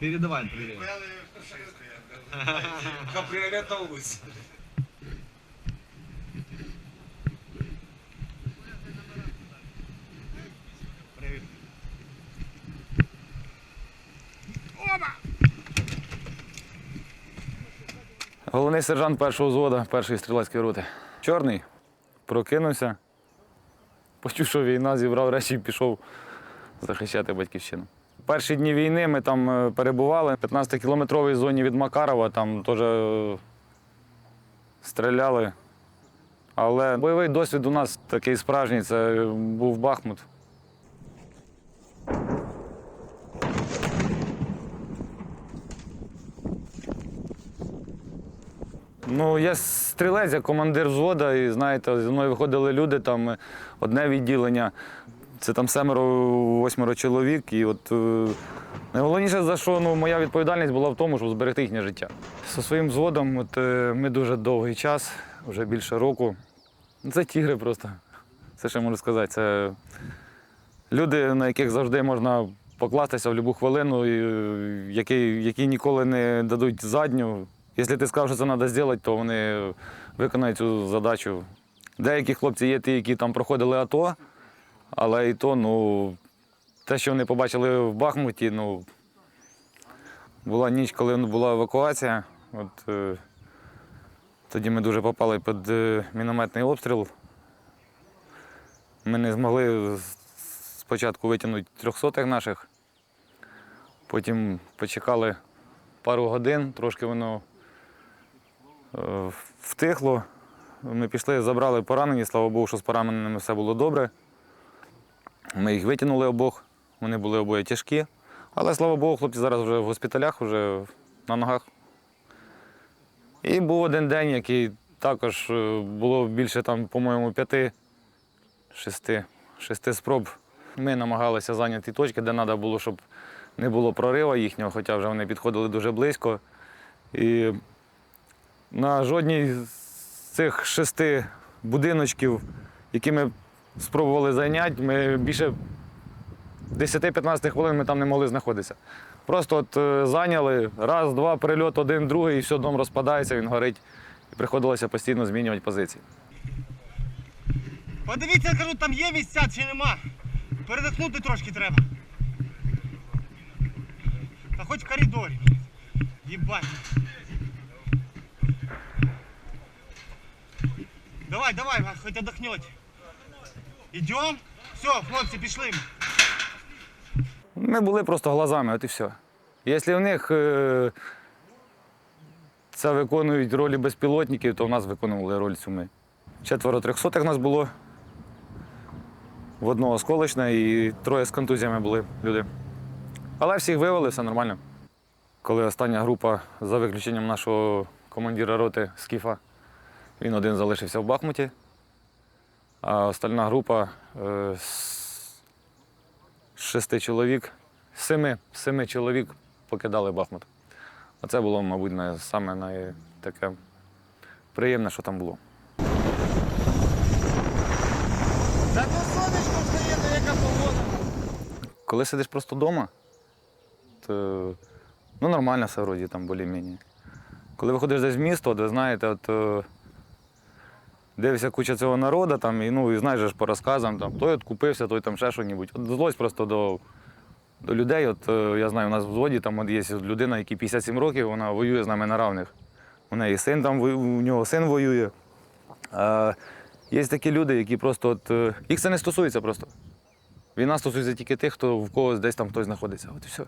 Передавай привет. Каприолет на улице. Головний сержант першого взводу, першої стрілецької роти. Чорний прокинувся, почув, що війна, зібрав речі і пішов захищати батьківщину. Перші дні війни ми там е, перебували. В 15-кілометровій зоні від Макарова там теж е, стріляли. Але бойовий досвід у нас такий справжній це був Бахмут. Ну, я стрілець, я командир взвода, і знаєте, зі мною виходили люди, там е, одне відділення, це там семеро, восьмеро чоловік. І от е, найголовніше, за що ну, моя відповідальність була в тому, щоб зберегти їхнє життя. Зі своїм взводом от, е, ми дуже довгий час, вже більше року. Ну, Це тігри просто. Це я можу сказати. Це люди, на яких завжди можна покластися в будь-яку хвилину, е, які, які ніколи не дадуть задню. Якщо ти сказав, що це треба зробити, то вони виконають цю задачу. Деякі хлопці є ті, які там проходили АТО, але і то, ну, те, що вони побачили в Бахмуті, ну, була ніч, коли була евакуація. От, е, тоді ми дуже попали під е, мінометний обстріл. Ми не змогли спочатку витягнути трьохсотих наших, потім почекали пару годин, трошки воно е, втихло. Ми пішли, забрали поранені, слава Богу, що з пораненими все було добре. Ми їх витягнули обох, вони були обоє тяжкі. Але слава Богу, хлопці зараз вже в госпіталях, вже на ногах. І був один день, який також е, було більше, там, по-моєму, п'яти, шести, шести спроб. Ми намагалися зайняти точки, де треба було, щоб не було прориву їхнього, хоча вже вони підходили дуже близько. І на жодній з цих шести будиночків, які ми спробували зайняти, ми більше 10-15 хвилин ми там не могли знаходитися. Просто от е, зайняли, раз, два, прильот, один, другий, і все, дом розпадається, він горить. І приходилося постійно змінювати позиції. Подивіться, кажу, там є місця чи нема. Передихнути трошки треба. Та хоч в коридорі. Єбать. Давай, давай, хоч отдохнете. Ідем? Все, хлопці, пішли. Ми були просто глазами, от і все. Якщо в них е, це виконують ролі безпілотників, то в нас виконували роль цю ми. Четверо трьохсотих нас було. В одного осколочне і троє з контузіями були люди. Але всіх вивели, все нормально. Коли остання група, за виключенням нашого командира роти Скіфа, він один залишився в Бахмуті, а остальна група е, з шести чоловік, семи, семи чоловік покидали Бахмут. Оце було, мабуть, най- саме най- таке приємне, що там було. Зато сонечко встає, то яка погода. Коли сидиш просто вдома, то ну, нормально все вроді там більш-менш. Коли виходиш десь в місто, от ви знаєте, от, е, дивишся куча цього народу, там, і, ну, і знаєш ж по розказам, там, той от купився, той там ще що-небудь. От злость просто до, до людей. От, е, я знаю, у нас в взводі там от є людина, якій 57 років, вона воює з нами на равних. У неї син там, у нього син воює. А, є такі люди, які просто от, е, їх це не стосується просто. Війна стосується тільки тих, хто в когось десь там хтось знаходиться. От і все.